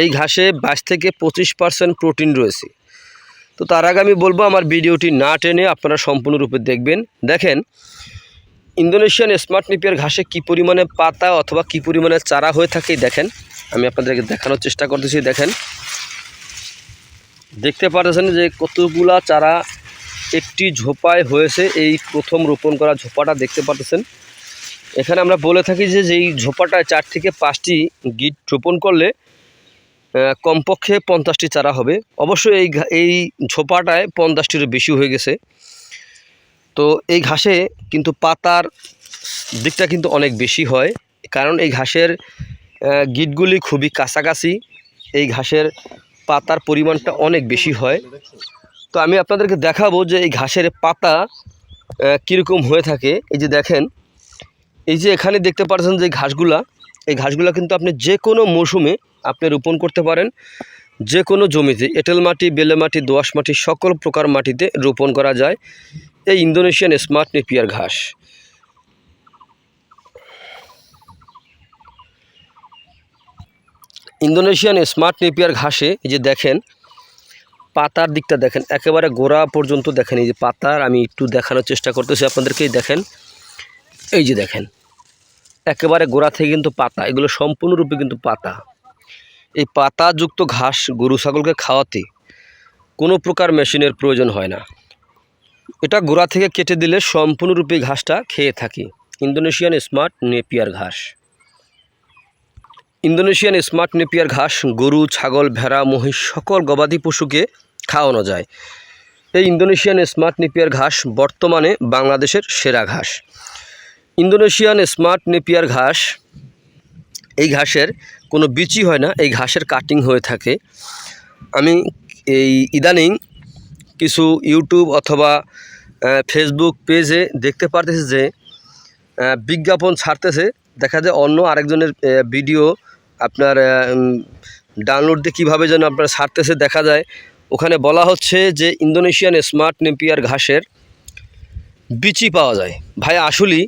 এই ঘাসে বাইশ থেকে পঁচিশ পার্সেন্ট প্রোটিন রয়েছে। তো তার আগে আমি বলব, আমার ভিডিওটি না টেনে আপনারা সম্পূর্ণরূপে দেখবেন। দেখেন, ইন্দোনেশিয়ান স্মার্ট নিপিয়ার ঘাসে কী পরিমাণে পাতা অথবা কী পরিমাণে চারা হয়ে থাকে, দেখেন। আমি আপনাদেরকে দেখানোর চেষ্টা করতেছি, দেখেন। দেখতে পাচ্ছেন যে কতগুলা চারা একটি ঝোপায় হয়েছে, এই প্রথম রোপণ করা ঝোপাটা দেখতে পাচ্ছেন এখানে আমরা বলে থাকি যে, যেই ঝোপাটায় চার থেকে পাঁচটি গিট রোপণ করলে কমপক্ষে পঞ্চাশটি চারা হবে। অবশ্যই এই এই ঝোপাটায় পঞ্চাশটিরও বেশি হয়ে গেছে। তো এই ঘাসে কিন্তু পাতার দিকটা কিন্তু অনেক বেশি হয়। কারণ এই ঘাসের গিটগুলি খুবই কাছাকাছি। এই ঘাসের পাতার পরিমাণটা অনেক বেশি হয়। তো আমি আপনাদেরকে দেখাবো যে এই ঘাসের পাতা কীরকম হয়ে থাকে। এই যে দেখেন, এই যে এখানে দেখতে পাচ্ছেন যে ঘাসগুলা, এই ঘাসগুলা কিন্তু আপনি যে কোনো মৌসুমে আপনি রোপণ করতে পারেন। যে কোনো জমিতে এঁটেল মাটি, বেলে মাটি দোআঁশ মাটি, সকল প্রকার মাটিতে রোপণ করা যায়। এই ইন্দোনেশিয়ান স্মার্ট নেপিয়ার ঘাস। ইন্দোনেশিয়ান স্মার্ট নেপিয়ার ঘাসে যে দেখেন, পাতার দিকটা দেখেন, একেবারে গোড়া পর্যন্ত দেখেন। এই যে পাতার, আমি একটু দেখানোর চেষ্টা করতেছি আপনাদেরকেই দেখেন। এই যে দেখেন, একেবারে গোড়া থেকে কিন্তু পাতা, এগুলো সম্পূর্ণরূপে কিন্তু পাতা। এই পাতাযুক্ত ঘাস গরু ছাগলকে খাওয়াতে কোনো প্রকার মেশিনের প্রয়োজন হয় না। এটা গোড়া থেকে কেটে দিলে সম্পূর্ণরূপে ঘাসটা খেয়ে থাকি। ইন্দোনেশিয়ান স্মার্ট নেপিয়ার ঘাস। ইন্দোনেশিয়ান স্মার্ট নেপিয়ার ঘাস গরু, ছাগল, ভেড়া, মহিষ সকল গবাদি পশুকে খাওয়ানো যায়। এই ইন্দোনেশিয়ান স্মার্ট নেপিয়ার ঘাস বর্তমানে বাংলাদেশের সেরা ঘাস। ইন্দোনেশিয়ান স্মার্ট নেপিয়ার ঘাস এই ঘাসের কোনো বিচি হয় না, এই ঘাসের কাটিং হয়ে থাকে। আমি এই ইদানিং কিছু ইউটিউব অথবা ফেসবুক পেজে দেখতে পারতেছি যে বিজ্ঞাপন ছাড়তেছে। দেখা যায় অন্য আরেকজনের ভিডিও আপনার ডাউনলোড দিয়ে কীভাবে যেন আপনার ছাড়তেছে দেখা যায়। ওখানে বলা হচ্ছে যে ইন্দোনেশিয়ান স্মার্ট নেপিয়ার ঘাসের বিচি পাওয়া যায়। ভাই, আসলেই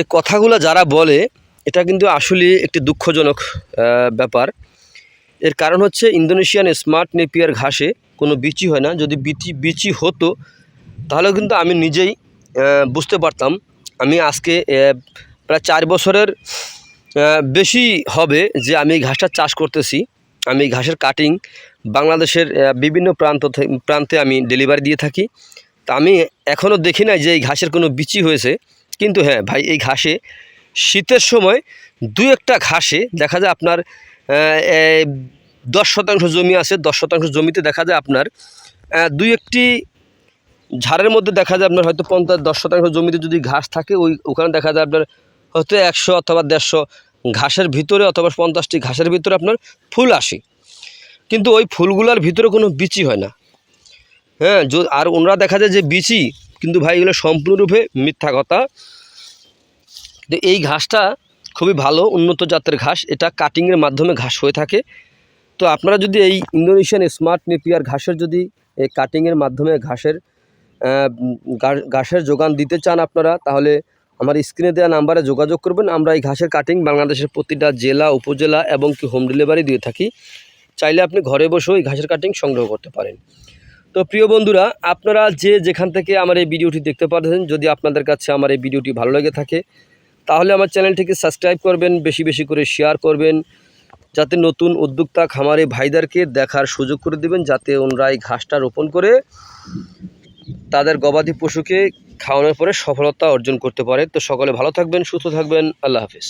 এই কথাগুলো যারা বলে এটা কিন্তু আসলে একটি দুঃখজনক ব্যাপার। এর কারণ হচ্ছে ইন্দোনেশিয়ান স্মার্ট নেপিয়ার ঘাসে কোনো বিচি হয় না। যদি বিচি বিচি হতো তাহলে কিন্তু আমি নিজেই বুঝতে পারতাম। আমি আজকে প্রায় চার বছরের বেশি হবে যে আমি এই ঘাসটা চাষ করতেছি। আমি ঘাসের কাটিং বাংলাদেশের বিভিন্ন প্রান্ত প্রান্তে আমি ডেলিভারি দিয়ে থাকি। তা আমি এখনও দেখি নাই যে এই ঘাসের কোনো বিচি হয়েছে। কিন্তু হ্যাঁ ভাই, এই ঘাসে শীতের সময় দু একটা ঘাসে দেখা যায় আপনার দশ শতাংশ জমি আছে, দশ শতাংশ জমিতে দেখা যায় আপনার দুই একটি ঝাড়ের মধ্যে দেখা যায় আপনার হয়তো পঞ্চাশ, দশ শতাংশ জমিতে যদি ঘাস থাকে, ওই, ওখানে দেখা যায় আপনার হয়তো একশো অথবা দেড়শো ঘাসের ভিতরে অথবা পঞ্চাশটি ঘাসের ভিতরে আপনার ফুল আসে। কিন্তু ওই ফুলগুলোর ভিতরে কোনো বিচি হয় না। হ্যাঁ আর ওনারা দেখা যায় যে বিচি, কিন্তু ভাই, এগুলো সম্পূর্ণরূপে মিথ্যা কথা। তো এই ঘাসটা খুবই ভালো, উন্নত জাতের ঘাস। এটা কাটিংয়ের মাধ্যমে ঘাস হয়ে থাকে। তো আপনারা যদি এই ইন্দোনেশিয়ান স্মার্ট নেপিয়ার ঘাসের যদি এই কাটিংয়ের মাধ্যমে ঘাসের ঘাসের যোগান দিতে চান আপনারা, তাহলে আমার স্ক্রিনে দেওয়া নাম্বারে যোগাযোগ করবেন। আমরা এই ঘাসের কাটিং বাংলাদেশের প্রতিটা জেলা, উপজেলা এবং কি হোম ডেলিভারি দিয়ে থাকি। চাইলে আপনি ঘরে বসেও এই ঘাসের কাটিং সংগ্রহ করতে পারেন। তো প্রিয় বন্ধুরা, আপনারা যে যেখান থেকে আমার এই ভিডিওটি দেখতে পাচ্ছেন, যদি আপনাদের কাছে আমার এই ভিডিওটি ভালো লেগে থাকে তাহলে আমার চ্যানেলটিকে সাবস্ক্রাইব করবেন, বেশি বেশি করে শেয়ার করবেন, যাতে নতুন উদ্যোক্তা খামারে ভাইদারকে দেখার সুযোগ করে দেবেন, যাতে ওনারা এই ঘাসটা রোপণ করে তাদের গবাদি পশুকে খাওয়ানোর পরে সফলতা অর্জন করতে পারে। তো সকলে ভালো থাকবেন, সুস্থ থাকবেন, আল্লাহ হাফিজ।